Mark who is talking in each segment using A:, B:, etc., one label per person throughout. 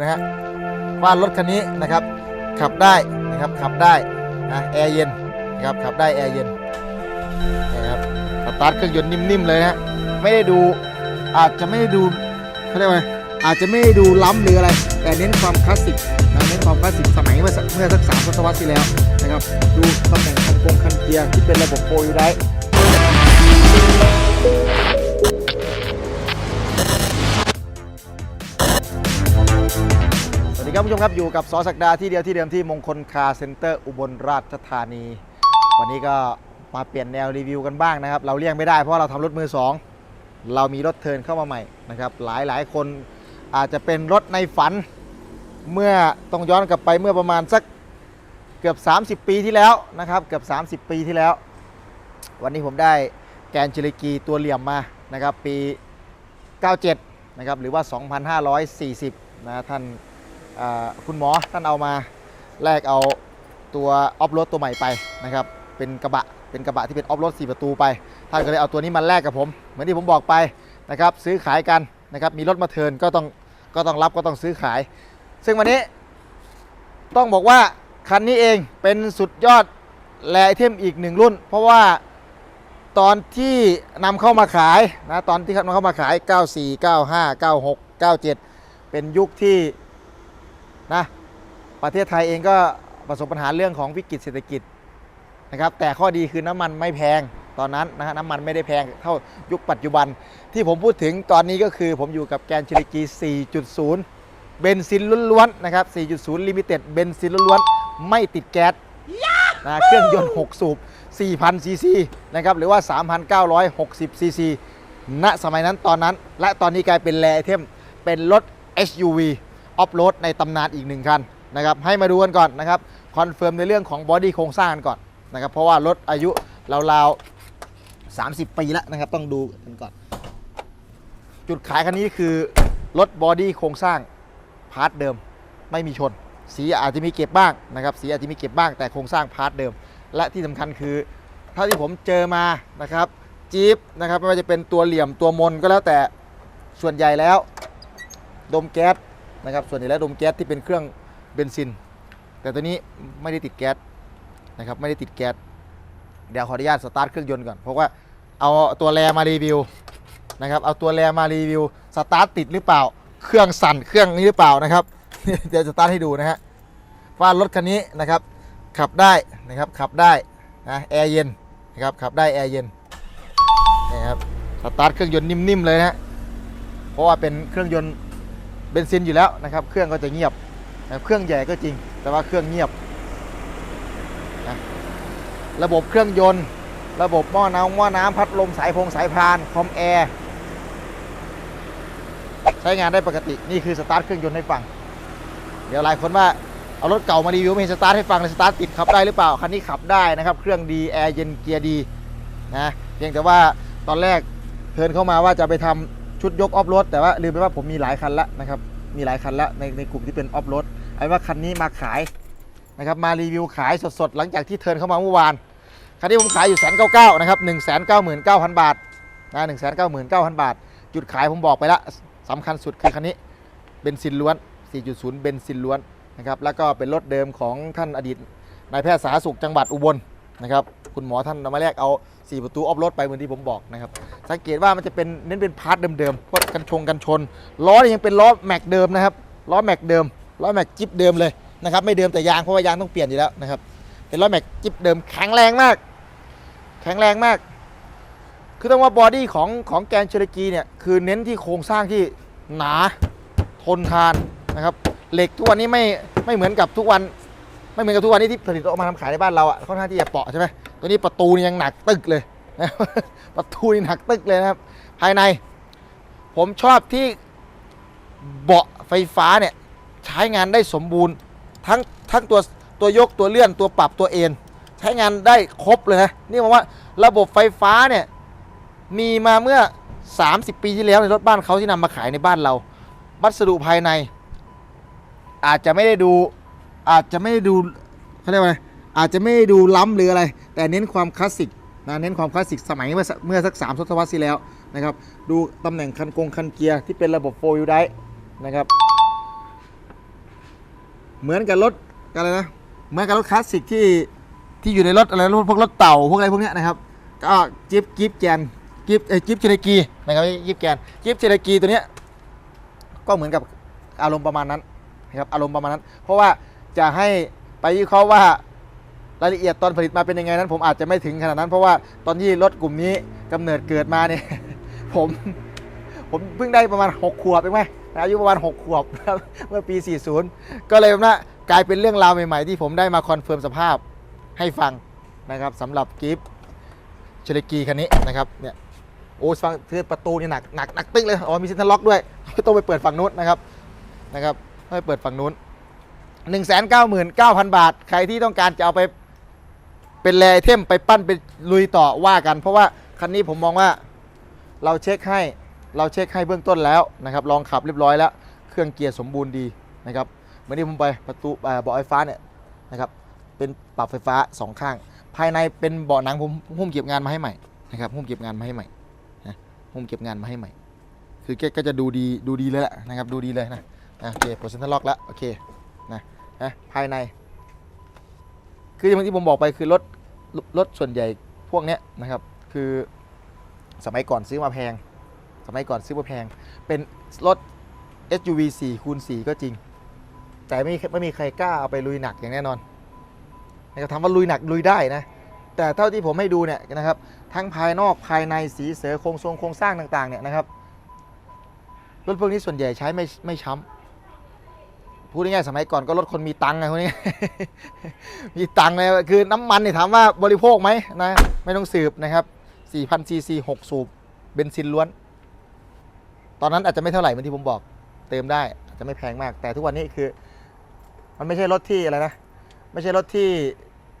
A: นะฮะว่ารถคันนี้นะครับขับได้นะครับขับได้นะแอร์เย็นนะครับขับได้แอร์เย็นนะครับสตาร์ทเครื่องยนต์นิ่มๆเลยนะฮะไม่ได้ดูอาจจะไม่ได้ดูเขาเรียกว่าอาจจะไม่ได้ดูล้ำหรืออะไร แต่เน้นความคลาสสิกนะเน้นความคลาสสิกสมัยเมื่อสักเมื่อสักสามทศวรรษที่แล้วนะครับดูตำแหน่งคันกงคันเกียร์ที่เป็นระบบโฟยูได ครับผู้ชมครับอยู่กับสอศักดาที่เดียวที่เดิมที่มงคลคาร์เซ็นเตอร์อุบลราชธานี วันนี้ก็มาเปลี่ยนแนวรีวิวกันบ้างนะครับ เราเลี่ยงไม่ได้เพราะเราทำรถมือสองเรามีรถเทิร์นเข้ามาใหม่นะครับ หลายหลายคนอาจจะเป็นรถในฝันเมื่อต้องย้อนกลับไปเมื่อประมาณสักเกือบ 30 ปีที่แล้วนะครับ เกือบ 30 ปีที่แล้ว วันนี้ผมได้แกนจิลิกีตัวเหลี่ยมมานะครับ ปี 97 นะครับหรือว่า 2540 นะท่านอ่า คุณหมอท่านเอามาแลกเอาตัวออฟโรดตัวใหม่ไปนะครับเป็นกระบะเป็นกระบะที่เป็นออฟโรด4ประตูไปท่านก็เลยเอาตัวนี้มาแลกกับผม เหมือนที่ผมบอกไปนะครับซื้อขายกันนะครับมีรถมาเทิร์นก็ต้องก็ต้องรับก็ต้องซื้อขาย ซึ่งวันนี้ต้องบอกว่าคันนี้เองเป็นสุดยอดแลไอเทมอีกหนึ่งรุ่น เพราะว่าตอนที่นำเข้ามาขายนะตอนที่นำเข้ามาขาย 94 95 96 97 เป็นยุคที่ นะประเทศไทยเองก็ประสบปัญหาเรื่องของวิกฤตเศรษฐกิจนะครับแต่ข้อดีคือน้ำมันไม่แพงตอนนั้นนะฮะน้ำมันไม่ได้แพงเท่ายุคปัจจุบัน ที่ผมพูดถึงตอนนี้ก็คือผมอยู่กับแกนชิลิกี 4.0 เบนซินล้วนๆนะครับ 4.0 ลิมิเต็ดเบนซินล้วนๆ ไม่ติดแก๊สนะเครื่องยนต์ 6 สูบ 4,000 ซีซีนะครับหรือว่า 3,960 ซีซีณสมัยนั้นตอนนั้น และตอนนี้กลายเป็นแรไอเทมเป็นรถ SUV ออฟโรดในตำนานอีกหนึ่งคันนะครับให้มาดูกันก่อนนะครับคอนเฟิร์มในเรื่องของบอดี้โครงสร้างกันก่อนนะครับเพราะว่ารถอายุราวๆ 30 ปีแล้วนะครับต้องดูกันก่อน จุดขายคันนี้คือรถบอดี้โครงสร้างพาร์ทเดิมไม่มีชน สีอาจจะมีเก็บบ้างนะครับสีอาจจะมีเก็บบ้างแต่โครงสร้างพาร์ทเดิม และที่สำคัญคือเท่าที่ผมเจอมานะครับจี๊ปนะครับไม่ว่าจะเป็นตัวเหลี่ยมตัวมนก็แล้วแต่ส่วนใหญ่แล้ว ดมแก๊ส นะครับส่วนใหญ่แล้วดมแก๊สที่เป็นเครื่องเบนซิน แต่ตัวนี้ไม่ได้ติดแก๊สนะครับไม่ได้ติดแก๊สเดี๋ยวขออนุญาตสตาร์ทเครื่องยนต์ก่อนเพราะว่าเอาตัวแรมารีวิวนะครับเอาตัวแรมารีวิวสตาร์ทติดหรือเปล่า เครื่องสั่นเครื่องนี้หรือเปล่านะครับเดี๋ยวสตาร์ทให้ดูนะฮะว่ารถคันนี้นะครับขับได้นะครับขับได้นะแอร์เย็นนะครับขับได้แอร์เย็นนะครับสตาร์ทเครื่องยนต์นิ่มๆเลยนะฮะเพราะว่าเป็นเครื่องยนต์ เบนซินอยู่แล้วนะครับ เครื่องก็จะเงียบนะเครื่องใหญ่ก็จริง แต่ว่าเครื่องเงียบนะระบบเครื่องยนต์ ระบบหม้อน้ำหม้อน้ำพัดลมสายพงสายพานคอมแอร์ใช้งานได้ปกตินี่คือสตาร์ทเครื่องยนต์ให้ฟัง เดี๋ยวหลายคนว่าเอารถเก่ามารีวิวไม่เห็นสตาร์ทให้ฟังเลยสตาร์ทติดขับได้หรือเปล่าคันนี้ขับได้นะครับเครื่องดีแอร์เย็นเกียร์ดีนะเพียงแต่ว่าตอนแรกเทิร์นเข้ามาว่าจะไปทำ ชุดยกออฟโรดแต่ว่าลืมไปว่าผมมีหลายคันละนะครับ มีหลายคันละในในกลุ่มที่เป็นออฟโรดไอ้ว่าคันนี้มาขายนะครับมารีวิวขายสดๆ หลังจากที่เทิร์นเข้ามาเมื่อวาน คันนี้ผมขายอยู่แสนเก้าเก้านะครับหนึ่งแสนเก้าหมื่นเก้าพันบาทนะหนึ่งแสนเก้าหมื่นเก้าพันบาท จุดขายผมบอกไปละสำคัญสุดคือคันนี้เบนซินล้วน 4.0 เบนซินล้วนนะครับแล้วก็เป็นรถเดิมของท่านอดีตนายแพทย์สาธารณสุขจังหวัดอุบล นะครับคุณหมอท่านมาแลกเอา 4 ประตูออฟรถไปเหมือนที่ผมบอกนะครับสังเกตว่ามันจะเป็นเน้นเป็นพาร์ทเดิมๆพวกกันชงกันชน ล้อยังเป็นล้อแม็กเดิมนะครับล้อแม็กเดิมล้อแม็กจิ๊บเดิมเลยนะครับไม่เดิมแต่ยางเพราะว่ายางต้องเปลี่ยนอยู่แล้วนะครับเป็นล้อแม็กจิ๊บเดิมแข็งแรงมาก แข็งแรงมาก คือต้องว่าบอดี้ของของแกนเชอร์กีเนี่ยคือเน้นที่โครงสร้างที่หนาทนทานนะครับเหล็กทุกวันนี้ไม่ไม่เหมือนกับทุกวัน ไม่เหมือนกับทุกวันนี้ที่ผลิตออกมาทำขายในบ้านเราอะค่อนข้างที่จะเปาะใช่ไหมตัวนี้ประตูนี่ยังหนักตึกเลยนะประตูนี่หนักตึกเลยนะครับ ภายใน ผมชอบที่เบาะไฟฟ้าเนี่ยใช้งานได้สมบูรณ์ทั้งทั้งตัวตัวยกตัวเลื่อนตัวปรับตัวเอ็นใช้งานได้ครบเลยนะนี่บอกว่าระบบไฟฟ้าเนี่ยมีมาเมื่อ 30 ปีที่แล้วในรถบ้านเขาที่นำมาขายในบ้านเราวัสดุภายใน อาจจะไม่ได้ดู อาจจะไม่ดูเขาเรียกว่าไงอาจจะไม่ดูล้ำหรืออะไร แต่เน้นความคลาสสิกนะเน้นความคลาสสิกสมัยเมื่อสักเมื่อสักสามทศวรรษที่แล้วนะครับ ดูตำแหน่งคันกงคันเกียร์ที่เป็นระบบโฟยูไดนะครับ เหมือนกับรถอะไรนะเหมือนกับรถคลาสสิกที่ที่อยู่ในรถอะไรรถพวกรถเต่าพวกอะไรพวกเนี้ยนะครับก็จิ๊บจิ๊บแกนจิ๊บเอ้ยจิ๊บเชนกีนะครับจิ๊บแกนจิ๊บเชนกีตัวเนี้ยก็เหมือนกับอารมณ์ประมาณนั้นนะครับอารมณ์ประมาณนั้น เพราะว่า จะให้ไปวิเคราะห์ว่ารายละเอียดตอนผลิตมาเป็นยังไงนั้น ผมอาจจะไม่ถึงขนาดนั้น เพราะว่าตอนที่รถกลุ่มนี้กำเนิดเกิดมาเนี่ยผมผมเพิ่งได้ประมาณ 6 ขวบเองไหมอายุประมาณ 6 ขวบครับเมื่อปี 40 ก็เลยว่ากลายเป็นเรื่องราวใหม่ๆ ที่ผมได้มาคอนเฟิร์มสภาพให้ฟังนะครับสำหรับกิฟเชลกีคันนี้นะครับเนี่ยโอ้ฟังคือประตูนี่หนักหนักหนักตึ้งเลยอ๋อมีเซ็นทรัลล็อกด้วย ต้องไปเปิดฝั่งนู้นนะครับนะครับต้องไปเปิดฝั่งนู้น 1 9 9 0 0 0 บาท ใครที่ต้องการจะเอาไปเป็นแรเทมไปปั้นไปลุยต่อว่ากัน เพราะว่าคันนี้ผมมองว่าเราเช็คให้เราเช็คให้เบื้องต้นแล้วนะครับลองขับเรียบร้อยแล้ว เครื่องเกียร์สมบูรณ์ดีนะครับเมื่อนี้ผมไปประตูเอ่อเบาะไฟฟ้าเนี่ยนะครับเป็นปรับไฟฟ้าสองข้าง ภายในเป็นเบาะหนังผมหุ้มเก็บงานมาให้ใหม่นะครับหุ้มเก็บงานมาให้ใหม่นะหุ้มเก็บงานมาให้ใหม่ คือแกก็จะดูดีดูดีเลยแหละนะครับดูดีเลยนะอะโอเคโปรเซนต์ล็อกแล้วโอเคนะ นะภายใน คืออย่างที่ผมบอกไปคือรถรถส่วนใหญ่พวกเนี้ยนะครับ คือสมัยก่อนซื้อมาแพง สมัยก่อนซื้อมาแพง เป็นรถ SUV 4คูณ4ก็จริง แต่ไม่ไม่มีใครกล้าเอาไปลุยหนักอย่างแน่นอนนะครับทำว่าลุยหนักลุยได้นะ แต่เท่าที่ผมให้ดูเนี่ยนะครับ ทั้งภายนอกภายในสีเสือโครงทรงโครงสร้างต่างๆเนี่ยนะครับรถพวกนี้ส่วนใหญ่ใช้ไม่ไม่ช้ำ พูดง่ายๆสมัยก่อนก็รถคนมีตังค์ไงพวกนี้ มีตังค์เลยคือน้ำมันเนี่ยถามว่าบริโภคไหมนะไม่ต้องสืบนะครับ4,000ซีซี6สูบเบนซินล้วน ตอนนั้นอาจจะไม่เท่าไหร่เหมือนที่ผมบอก เติมได้อาจจะไม่แพงมาก แต่ทุกวันนี้คือ มันไม่ใช่รถที่อะไรนะ ไม่ใช่รถที่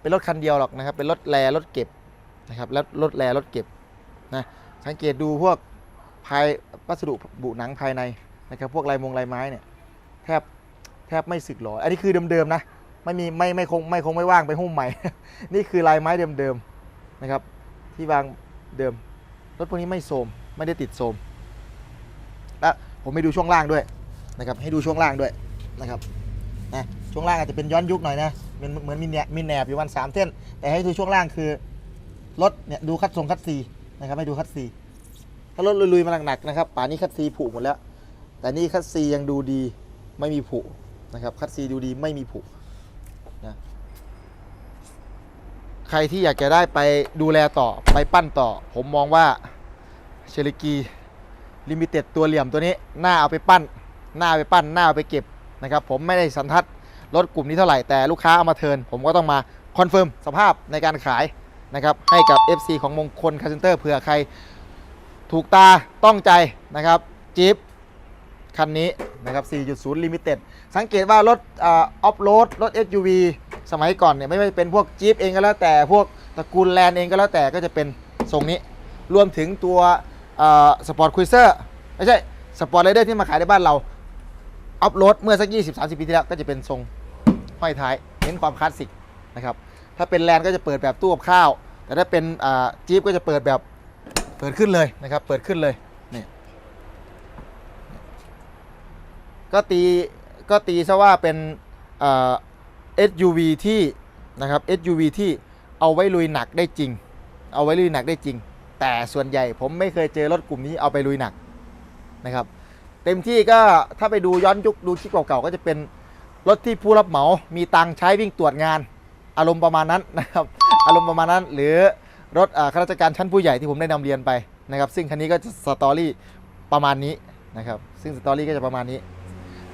A: เป็นรถคันเดียวหรอกนะครับ เป็นรถแรรถเก็บนะครับ แล้วรถแรรถเก็บนะสังเกตดูพวกภายวัสดุบุหนังภายในนะครับ พวกลายมงลายไม้เนี่ยแทบ แทบไม่สึกหรอ อันนี้คือเดิมๆนะ ไม่มีไม่ไม่คงไม่คงไม่ว่างไปหุ้มใหม่ นี่คือลายไม้เดิมๆนะครับ ที่วางเดิม รถพวกนี้ไม่โทรมไม่ได้ติดโทรมและผมให้ดูช่วงล่างด้วยนะครับ ให้ดูช่วงล่างด้วยนะครับนะช่วงล่างอาจจะเป็นย้อนยุคหน่อยนะเหมือนเหมือนมีแหนบมีแหนบอยู่วันสามเส้น แต่ให้ดูช่วงล่างคือรถเนี่ยดูคัดทรงคัดซีนะครับให้ดูคัดซีถ้ารถลุยๆมาหนักๆนะครับป่านนี้คัดซีผุหมดแล้ว แต่นี่คัดซียังดูดีไม่มีผุ นะครับคัดซีดูดีไม่มีผุนะใครที่อยากจะได้ไปดูแลต่อไปปั้นต่อ ผมมองว่าเชลิกีลิมิเต็ดตัวเหลี่ยมตัวนี้หน้าเอาไปปั้น หน้าเอาไปปั้นหน้าเอาไปเก็บนะครับผมไม่ได้สันทัดรถกลุ่มนี้เท่าไหร่แต่ลูกค้าเอามาเทินผมก็ต้องมาคอนเฟิร์มสภาพในการขายนะครับให้กับ FC ของมงคลคาร์เซนเตอร์เผื่อใครถูกตาต้องใจนะครับจิ๊บคันนี้นะครับ 4.0 Limited สังเกตว่ารถออฟโรดรถ SUV สมัยก่อนเนี่ยไม่ว่าจะเป็นพวกจี๊ปเองก็แล้วแต่พวกตระกูลแลนด์เองก็แล้วแต่ก็จะเป็นทรงนี้ รวมถึงตัวสปอร์ตคุยเซอร์ไม่ใช่สปอร์ตไรเดอร์ที่มาขายในบ้านเราออฟโรดเมื่อสัก 20-30 ปีที่แล้วก็จะเป็นทรงห้อยท้ายเน้นความคลาสสิกนะครับถ้าเป็นแลนด์ก็จะเปิดแบบตู้กับข้าว แต่ถ้าเป็นจี๊ปก็จะเปิดแบบเปิดขึ้นเลยนะครับเปิดขึ้นเลยนี่ก็ตี ก็ตีซะว่าเป็นเอ่อ SUV ที่นะครับ SUV ที่เอาไว้ลุยหนักได้จริง เอาไว้ลุยหนักได้จริง แต่ส่วนใหญ่ผมไม่เคยเจอรถกลุ่มนี้เอาไปลุยหนักนะครับ เต็มที่ก็ถ้าไปดูย้อนยุคดูคลิปเก่าๆก็จะเป็นรถที่ผู้รับเหมา มีตังค์ใช้วิ่งตรวจงาน อารมณ์ประมาณนั้นนะครับ อารมณ์ประมาณนั้น หรือรถอ่าข้าราชการชั้นผู้ใหญ่ที่ผมได้นำเรียนไปนะครับ ซึ่งคันนี้ก็จะสตอรี่ประมาณนี้นะครับ ซึ่งสตอรี่ก็จะประมาณนี้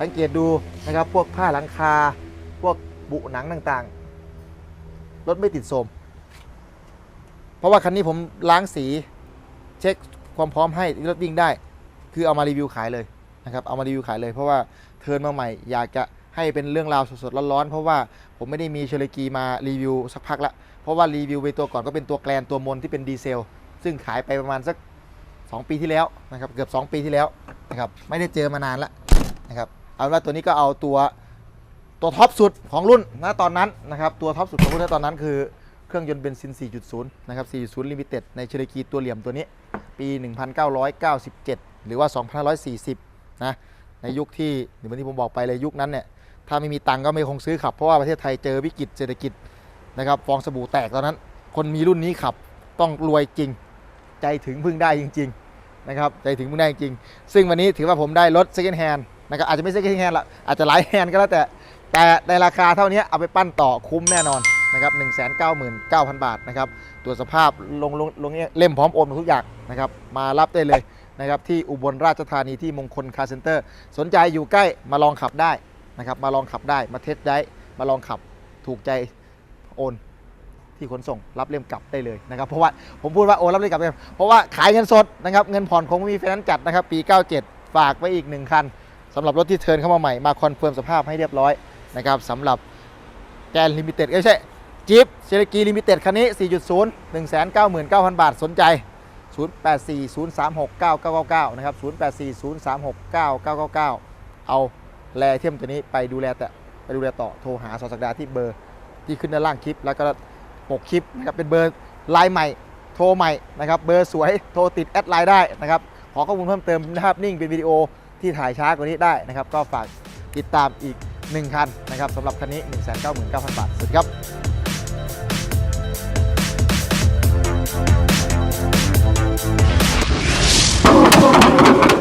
A: สังเกตดูนะครับพวกผ้าหลังคา พวกบุหนังต่างๆ รถไม่ติดโทมเพราะว่าคันนี้ผมล้างสีเช็คความพร้อมให้รถวิ่งได้ คือเอามารีวิวขายเลยนะครับเอามารีวิวขายเลยเพราะว่าเทิร์นมาใหม่อยากจะให้เป็นเรื่องราวสดๆร้อนๆเพราะว่าผมไม่ได้มีเชลกีมารีวิวสักพักละเพราะว่ารีวิวไปตัวก่อนก็เป็นตัวแกลนตัวมนที่เป็นดีเซล ซึ่งขายไปประมาณสัก 2 ปีที่แล้วนะครับเกือบ 2 ปีที่แล้วนะครับไม่ได้เจอมานานละนะครับ เอาว่าตัวนี้ก็เอาตัวตัวท็อปสุดของรุ่นณตอนนั้นนะครับตัวท็อปสุดของรุ่นตอนนั้นคือเครื่องยนต์เบนซิน 4.0 นะครับ 4.0 Limited ในเชลกีตัวเหลี่ยมตัวนี้ ปี 1997 หรือว่า 2540 นะ ในยุคที่เหมือนที่ผมบอกไปเลยยุคนั้นเนี่ย ถ้าไม่มีตังก็ไม่คงซื้อขับ เพราะว่าประเทศไทยเจอวิกฤตเศรษฐกิจนะครับ ฟองสบู่แตกตอนนั้น คนมีรุ่นนี้ขับต้องรวยจริง ใจถึงพึ่งได้จริง ๆ นะครับ ใจถึงพึ่งได้จริง ซึ่งวันนี้ถือว่าผมได้รถ second hand นะครับอาจจะไม่ second hand ละอาจจะหลาย hand ก็แล้วแต่ แต่ในราคาเท่านี้เอาไปปั้นต่อคุ้มแน่นอนนะครับ199,000บาทนะครับตรวจสภาพลงลงลงเล่มพร้อมโอนทุกอย่างนะครับมารับได้เลยนะครับที่อุบลราชธานีที่มงคลคาร์เซ็นเตอร์ สนใจอยู่ใกล้มาลองขับได้นะครับมาลองขับได้มาเทสได้มาลองขับถูกใจโอนที่ขนส่งรับเล่มกลับได้เลยนะครับเพราะว่าผมพูดว่าโอนรับเล่มกลับได้เพราะว่าขายเงินสดนะครับเงินผ่อนคงไม่มีไฟแนนซ์จัดนะครับปี 97 ฝากไว้อีกหนึ่งคัน สำหรับรถที่เทินเข้ามาใหม่มาคอนเฟิร์มสภาพให้เรียบร้อยนะครับสำหรับแกนลิมิเต็ดไม่ใช่จิ๊บเชลกีลิมิเต็ดคันนี้ 4.0 199,000 บาทสนใจ 0840369999 นะครับ 0840369999 เอาแลเทียมตัวนี้ไปดูแลแต่ไปดูแลต่อโทรหาสสักดาที่เบอร์ที่ขึ้นด้านล่างคลิป แล้วก็ปกคลิปนะครับเป็นเบอร์ไลน์ใหม่โทรใหม่นะครับเบอร์สวยโทรติดแอดไลน์ได้นะครับขอข้อมูลเพิ่มเติมภาพนิ่งเป็นวิดีโอ ที่ถ่ายช้ากว่านี้ได้นะครับ ก็ฝากติดตามอีก 1 คันนะครับสำหรับคันนี้ 199,000 บาทสวัสดีครับ